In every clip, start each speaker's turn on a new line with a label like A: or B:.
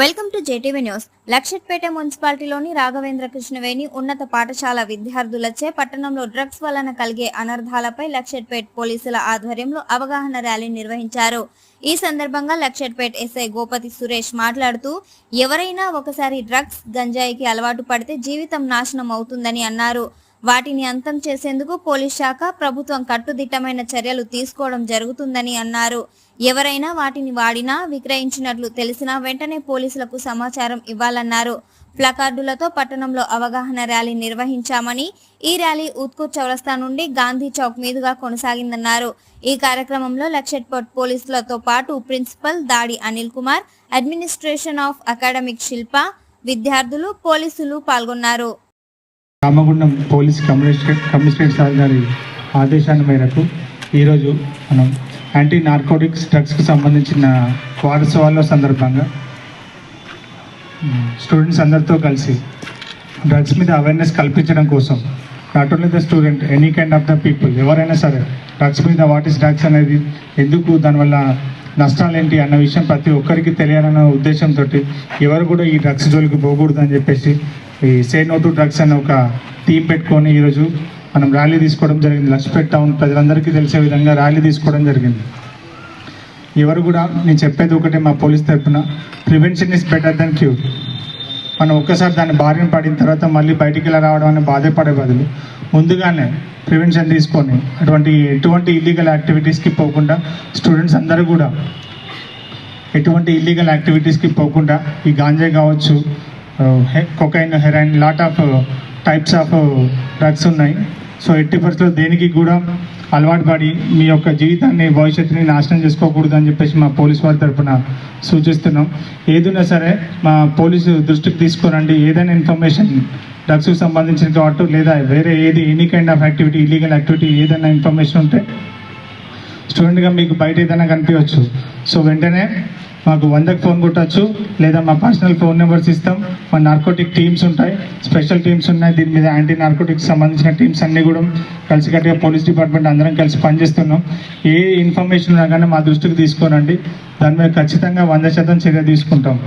A: Welcome to JTV news. Luxettipet మున్సిపాలిటీలోని Raghavendra Krishnaveni ఉన్నత పాఠశాల విద్యార్థులచే పట్టణంలో డ్రగ్స్ వలన కలిగే అనర్థాలపై లక్షట్పేట్ పోలీసుల ఆధ్వర్యంలో అవగాహన ర్యాలీ నిర్వహించారు. ఈ సందర్భంగా లక్షట్పేట్ ఎస్ఐ గోపతి సురేష్ మాట్లాడుతూ ఎవరైనా ఒకసారి డ్రగ్స్ గంజాయికి అలవాటు పడితే జీవితం నాశనం అవుతుందని అన్నారు. వాటిని అంతం చేసేందుకు పోలీస్ శాఖ ప్రభుత్వం కట్టుదిట్టమైన చర్యలు తీసుకోవడం జరుగుతుందని అన్నారు. ఎవరైనా వాటిని వాడినా విక్రయించినట్లు తెలిసినా వెంటనే పోలీసులకు సమాచారం ఇవ్వాలన్నారు. ప్లకార్డులతో పట్టణంలో అవగాహన ర్యాలీ నిర్వహించామని ఈ ర్యాలీ ఉత్కూర్ చౌరస్తా నుండి గాంధీ చౌక్ మీదుగా కొనసాగిందన్నారు. ఈ కార్యక్రమంలో లక్షట్పట్ పోలీసులతో పాటు ప్రిన్సిపల్ దాడి Anil Kumar administration of academic Shilpa విద్యార్థులు పోలీసులు పాల్గొన్నారు.
B: Ramagundam police commissionerate commissionerate sir గారి ఆదేశాల మేరకు ఈరోజు మనం యాంటీ నార్కోటిక్స్ డ్రగ్స్కి సంబంధించిన వారోత్సవాల సందర్భంగా స్టూడెంట్స్ అందరితో కలిసి డ్రగ్స్ మీద అవేర్నెస్ కల్పించడం కోసం not only the student any kind of the people ఎవరైనా సరే డ్రగ్స్ మీద వాట్ ఈస్ డ్రగ్స్ అనేది ఎందుకు దానివల్ల నష్టాలు ఏంటి అన్న విషయం ప్రతి ఒక్కరికి తెలియాలన్న ఉద్దేశంతో ఎవరు కూడా ఈ డ్రగ్స్ జోలికి పోకూడదు అని చెప్పేసి ఈ సే నో టు డ్రగ్స్ అనే ఒక థీమ్ పెట్టుకొని ఈరోజు మనం ర్యాలీ తీసుకోవడం జరిగింది. లక్ష్మీపేట టౌన్ ప్రజలందరికీ తెలిసే విధంగా ర్యాలీ తీసుకోవడం జరిగింది. ఎవరు కూడా నేను చెప్పేది ఒకటే మా పోలీస్ తరఫున prevention is better than cure. మనం ఒక్కసారి దాన్ని బారిన పడిన తర్వాత మళ్ళీ బయటికి ఇలా రావడం అని బాధపడే బదులు ముందుగానే ప్రివెన్షన్ తీసుకొని అటువంటి ఎటువంటి ఇల్లీగల్ యాక్టివిటీస్కి పోకుండా స్టూడెంట్స్ అందరూ కూడా ఎటువంటి ఇల్లీగల్ యాక్టివిటీస్కి పోకుండా ఈ గాంజా కావచ్చు cocaine heroin lot of types of drugs ఉన్నాయి. సో ఎట్టి పరిస్థితుల్లో దేనికి కూడా అలవాటు పడి మీ యొక్క జీవితాన్ని భవిష్యత్తుని నాశనం చేసుకోకూడదు అని చెప్పేసి మా పోలీస్ వారి తరఫున సూచిస్తున్నాం. ఏదైనా సరే మా పోలీసు దృష్టికి తీసుకురండి. ఏదైనా ఇన్ఫర్మేషన్ డ్రగ్స్కి సంబంధించిన కావచ్చు లేదా వేరే ఏది any kind of activity illegal activity ఏదైనా ఇన్ఫర్మేషన్ ఉంటే స్టూడెంట్గా మీకు బయట ఏదైనా కనిపించవచ్చు. సో వెంటనే మాకు వందకు ఫోన్ కొట్టచ్చు. లేదా మా పర్సనల్ ఫోన్ నెంబర్స్ ఇస్తాం. మా నార్కోటిక్ టీమ్స్ ఉంటాయి. స్పెషల్ టీమ్స్ ఉన్నాయి. దీని మీద యాంటీ నార్కోటిక్స్ సంబంధించిన టీమ్స్ అన్నీ కూడా కలిసికట్టుగా పోలీస్ డిపార్ట్మెంట్ అందరం కలిసి పనిచేస్తున్నాం. ఏ ఇన్ఫర్మేషన్ ఉన్నా కానీ మా దృష్టికి తీసుకోనండి దాని మీద ఖచ్చితంగా వంద శాతం చర్య తీసుకుంటాం.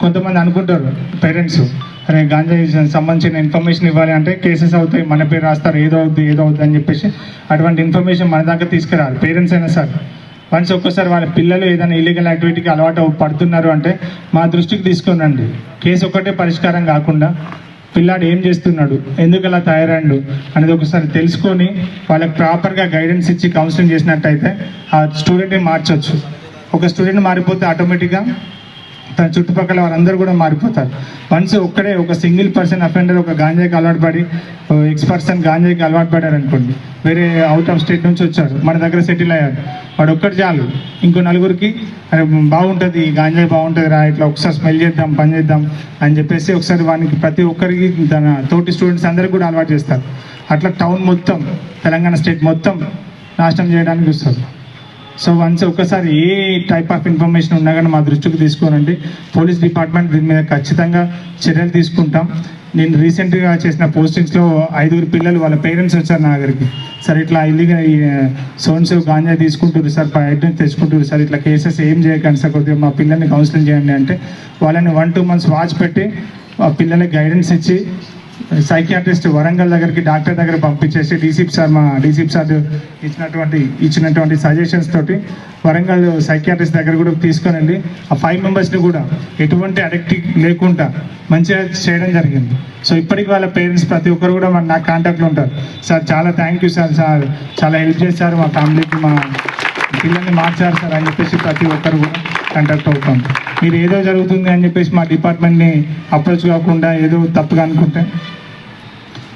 B: కొంతమంది అనుకుంటారు పేరెంట్స్ అరే గాంజా సంబంధించిన ఇన్ఫర్మేషన్ ఇవ్వాలి అంటే కేసెస్ అవుతాయి మన పేరు రాస్తారు ఏదో అవుద్ది ఏదో అవుద్ది అని చెప్పేసి అటువంటి ఇన్ఫర్మేషన్ మన దాకా తీసుకురావాలి పేరెంట్స్ అయినా సార్. వన్స్ ఒక్కసారి వాళ్ళ పిల్లలు ఏదైనా ఇల్లీగల్ యాక్టివిటీకి అలవాటు పడుతున్నారు అంటే మా దృష్టికి తీసుకునండి కేసు ఒక్కటే పరిష్కారం కాకుండా పిల్లాడు ఏం చేస్తున్నాడు ఎందుకు అలా తయారాడు అనేది ఒకసారి తెలుసుకొని వాళ్ళకి ప్రాపర్గా గైడెన్స్ ఇచ్చి కౌన్సిలింగ్ చేసినట్టయితే ఆ స్టూడెంట్ని మార్చవచ్చు ఒక స్టూడెంట్ మారిపోతే ఆటోమేటిక్గా తన చుట్టుపక్కల వారందరూ కూడా మారిపోతారు. వన్స్ ఒక్కడే ఒక సింగిల్ పర్సన్ అఫెండర్ ఒక గాంజాకి అలవాటు పడి ఎక్స్ పర్సన్ గాంజాకి అలవాటు పడారు అనుకోండి. వేరే అవుట్ ఆఫ్ స్టేట్ నుంచి వచ్చారు. మన దగ్గర సెటిల్ అయ్యారు. వాడు ఒక్కటి చాలు. ఇంకో నలుగురికి బాగుంటుంది గాంజా బాగుంటుంది రా ఇట్లా ఒకసారి స్మెల్ చేద్దాం పని చేద్దాం అని చెప్పేసి ఒకసారి వానికి ప్రతి ఒక్కరికి తన తోటి స్టూడెంట్స్ అందరికి కూడా అలవాటు చేస్తారు. అట్లా టౌన్ మొత్తం తెలంగాణ స్టేట్ మొత్తం నాశనం చేయడానికి చూస్తారు. సో వన్స్ ఒక్కసారి ఏ టైప్ ఆఫ్ ఇన్ఫర్మేషన్ ఉన్నా కానీ మా దృష్టికి తీసుకోనండి. పోలీస్ డిపార్ట్మెంట్ దీని మీద ఖచ్చితంగా చర్యలు తీసుకుంటాం. నేను రీసెంట్గా చేసిన పోస్టింగ్స్లో ఐదుగురు పిల్లలు వాళ్ళ పేరెంట్స్ వచ్చారు నా దగ్గరికి. సార్ ఇట్లా ఇల్లీగా సోన్స్ గాంజా తీసుకుంటారు సార్ బయట తెచ్చుకుంటారు సార్ ఇట్లా కేసెస్ ఏం చేయకండి సార్ కొద్దిగా మా పిల్లల్ని కౌన్సిలింగ్ చేయండి అంటే వాళ్ళని వన్ టూ మంత్స్ వాచ్ పెట్టి ఆ పిల్లలకి గైడెన్స్ ఇచ్చి సైకియాట్రిస్ట్ వరంగల్ దగ్గరికి డాక్టర్ దగ్గర పంపించేసి డీసీప్ సార్ మా డీసీప్ సార్ ఇచ్చినటువంటి ఇచ్చినటువంటి సజెషన్స్ తోటి వరంగల్ సైకియాట్రిస్ట్ దగ్గర కూడా తీసుకొని వెళ్ళి ఆ ఫైవ్ మెంబర్స్ని కూడా ఎటువంటి అడిక్ట్ లేకుండా మంచిగా చేయడం జరిగింది. సో ఇప్పటికి వాళ్ళ పేరెంట్స్ ప్రతి ఒక్కరు కూడా మన నా కాంటాక్ట్లో ఉంటారు. సార్ చాలా థ్యాంక్ యూ సార్. సార్ చాలా హెల్ప్ చేశారు మా ఫ్యామిలీకి మా పిల్లల్ని మార్చారు సార్ అని చెప్పేసి ప్రతి ఒక్కరు కూడా కాంటాక్ట్ అవుతాం. మీరు ఏదో జరుగుతుంది అని చెప్పేసి మా డిపార్ట్మెంట్ని అప్రోచ్ కాకుండా ఏదో తప్పుగా అనుకుంటే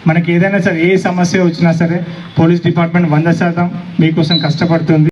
B: మనకి ఏదైనా సరే ఏ సమస్య వచ్చినా సరే పోలీస్ డిపార్ట్మెంట్ వంద శాతం మీకోసం కష్టపడుతుంది.